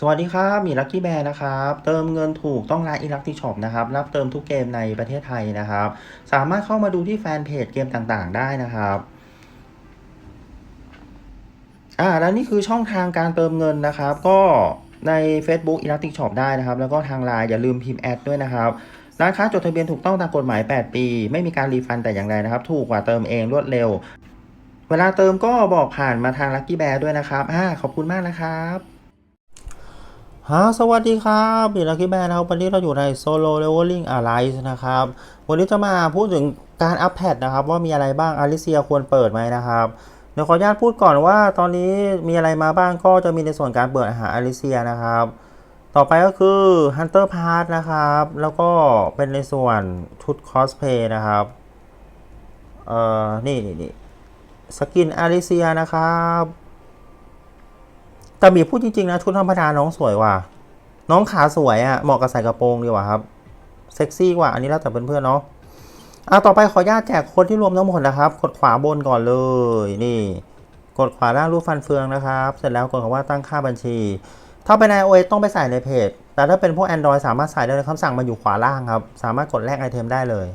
สวัสดีครับมีลั c กี้แบร์นะครับ เติมเงินถูกต้องร้านอีลักที่ช็อปนะครับ รับเติมทุกเกมในประเทศไทยนะครับ สามารถเข้ามาดูที่แฟนเพจเกมต่างๆ ได้นะครับอ่าแล้วนี่คือช่องทางการเติมเงินนะครับ ก็ใน Facebook e l a s t i c Shop ได้นะครับ แล้วก็ทางไลน์อย่าลืมพิมพ์แอดด้วยนะครับ ร้านค้าจดทะเบียนถูกต้องตามกฎหมาย 8 ปี ไม่มีการรีฟันแต่อย่างใดนะครับ ถูกกว่าเติมเองรวดเร็ว เวลาเติมก็บอกผ่านมาทางลั c กี้แบร์ด้วยนะครับอ่าขอบคุณมากนะครับ ฮะสวัสดีครับบีลักกี้แบร์นะครับ วันนี้เราอยู่ใน Solo Leveling Alliance นะครับ วันนี้จะมาพูดถึงการอัปแพดนะครับ ว่ามีอะไรบ้างอาริเซียควรเปิดไหมนะครับ เดี๋ยวขออนุญาตพูดก่อนว่าตอนนี้มีอะไรมาบ้างก็จะมีในส่วนการเปิดอาหารอาริเซียนะครับ ต่อไปก็คือ Hunter Pass นะครับ แล้วก็เป็นในส่วนชุดคอสเพย์นะครับ เอ่อ นี่นี่นี่สกินอาริเซียนะครับ แต่มีพูดจริงๆนะชุดธรรมดาน้องสวยว่ะน้องขาสวยอะ่ะเหมาะกับใส่กระโปรงดีกว่าครับเซ็กซี่กว่าอันนี้แล้วแต่เพื่อนๆเนาะอะต่อไปขอญาตแจกคนที่รวมทั้งหมดนะครับ กดขวาบนก่อนเลยนี่ กดขวาล่างรูปฟันเฟืองนะครับ เสร็จแล้วกดคำว่าตั้งค่าบัญชี ถ้าเป็น iOS ต้องไปใส่ในเพจ แต่ถ้าเป็นพวก Android สามารถใส่ได้เลยคำสั่งมาอยู่ขวาล่างครับ สามารถกดแลกไอเทมได้เลย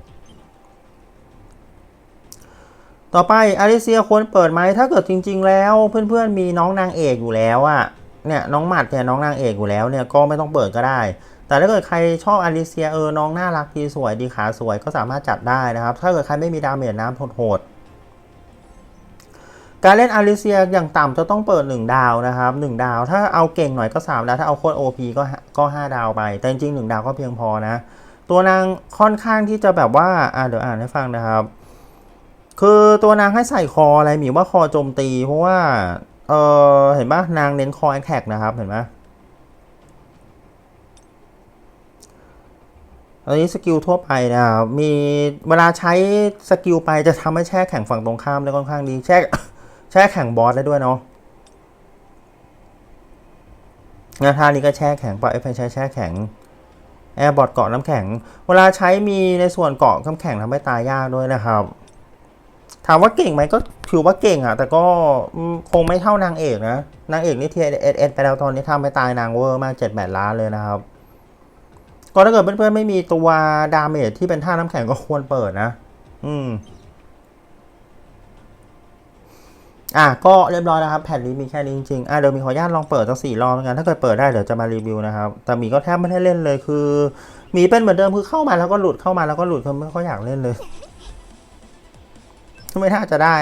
ต่อไปอาริเซียควรเปิดไหมถ้าเกิดจริง ๆ แล้วเพื่อนๆมีน้องนางเอกอยู่แล้วอะเนี่ยน้องหมัดเนี่ยน้องนางเอกอยู่แล้วเนี่ยก็ไม่ต้องเปิดก็ได้ แต่ถ้าเกิดใครชอบอาริเซียเออน้องน่ารักดีสวยดีขาสวยก็สามารถจัดได้นะครับ ถ้าเกิดใครไม่มีดาเมจน้ำโหดๆการเล่นอาริเซียอย่างต่ำจะต้องเปิด 1 ดาวนะครับ 1 ดาว ถ้าเอาเก่งหน่อยก็ 3 ดาว ถ้าเอาโคตร OP ก็ก็5ดาวไป แต่จริงๆ 1 ดาวก็เพียงพอนะ ตัวนางค่อนข้างที่จะแบบว่าอ่าเดี๋ยวอ่านให้ฟังนะครับ คือตัวนางให้ใส่คออะไรหมีว่าคอโจมตี เพราะว่า เออเห็นปะนางเน้นคอแอคแท็กนะครับ เห็นไหมอันนี้สกิลทั่วไปนะครับมีเวลาใช้สกิลไปจะทำให้แช่แข็งฝั่งตรงข้ามได้ค่อนข้างดี แช่แช่แข็งบอสได้ด้วยเนาะงานท่านี้ก็แช่แข็งปะไอ้ไฟใช้แช่แข็งแอร์บอทเกาะน้ำแข็ง เวลาใช้มีในส่วนเกาะน้ำแข็งทำให้ตายยากด้วยนะครับ ถามว่าเก่งไหมก็ถือว่าเก่งอะแต่ก็คงไม่เท่านางเอกนะ นางเอกนี่เทียเอเอไปแล้วตอนนี้ทำให้ตายนางเวอร์มากเจ็ดแปดล้านเลยนะครับ ก็ถ้าเกิดเพื่อนๆไม่มีตัวดาเมจที่เป็นท่าน้ำแข็งก็ควรเปิดนะ อืม อะก็เรียบร้อยแล้วครับแผ่นนี้มีแค่นี้จริงๆอะเดี๋ยวมีขออนุญาตลองเปิดสักสี่รอบกันถ้าเกิดเปิดได้เดี๋ยวจะมารีวิวนะครับ แต่หมีก็แทบไม่ได้เล่นเลยคือ มีเป็นเหมือนเดิมคือเข้ามาแล้วก็หลุดเข้ามาแล้วก็หลุดคือไม่ค่อยอยากเล่นเลย ไม่น่าจะได้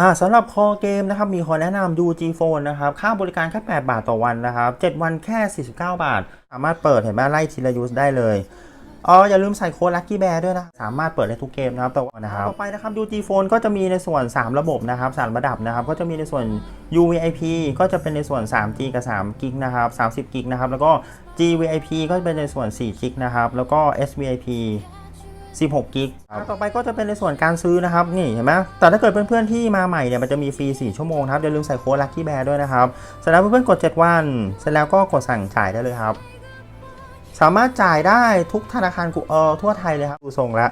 อ่าสำหรับคอเกมนะครับมีขอแนะนำดู G Phone นะครับ ค่าบริการแค่ 8 บาทต่อวันนะครับ 7 วันแค่ 49 บาท สามารถเปิดเห็นไหมไล่ทีละยูสได้เลยอ๋ออย่าลืมใส่โค้ด Lucky Bear ด้วยนะ สามารถเปิดได้ทุกเกมนะครับต่อวันะครับต่อไปนะครับดู G Phone ก็จะมีในส่วน 3 ระบบนะครับ3ระดับนะครับ ก็จะมีในส่วน UVIP ก็จะเป็นในส่วน 3G กับ3 g ิกนะครับ30 g ิกนะครับแล้วก็ GVIP ก็เป็นในส่วน4 g ิกนะครับแล้วก็ SVIP 16กิกต่อไปก็จะเป็นในส่วนการซื้อนะครับนี่เห็นไหมแต่ถ้าเกิดเพื่อนๆที่มาใหม่เนี่ยมันจะมีฟรี 4 ชั่วโมงครับอย่าลืมใส่โค้ด Lucky Bear ด้วยนะครับเสร็จแล้วเพื่อนๆกด 7 วัน เสร็จแล้วก็กดสั่งจ่ายได้เลยครับ สามารถจ่ายได้ทุกธนาคารกูเออทั่วไทยเลยครับดูทรงแล้ว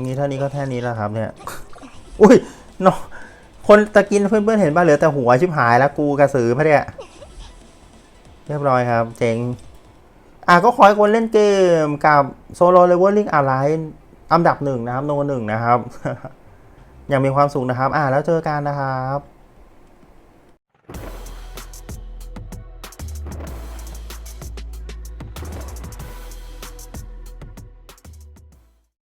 นี่เท่านี้ก็แค่นี้แล้วครับเนี่ยอุ้ยเนาะคนตะกินเพื่อนๆเห็นป่ะเหลือแต่หัวชิบหายแล้วกูกระสือพะเนี่ยเรียบร้อยครับ เจ๋ง อะก็คอยคนเล่นเกมกับโซโล่เลเวลิ่งออนไลน์อันดับหนึ่งนะครับโนหนึ่งนะครับ อย่างมีความสุขนะครับ อะแล้วเจอกันนะครับ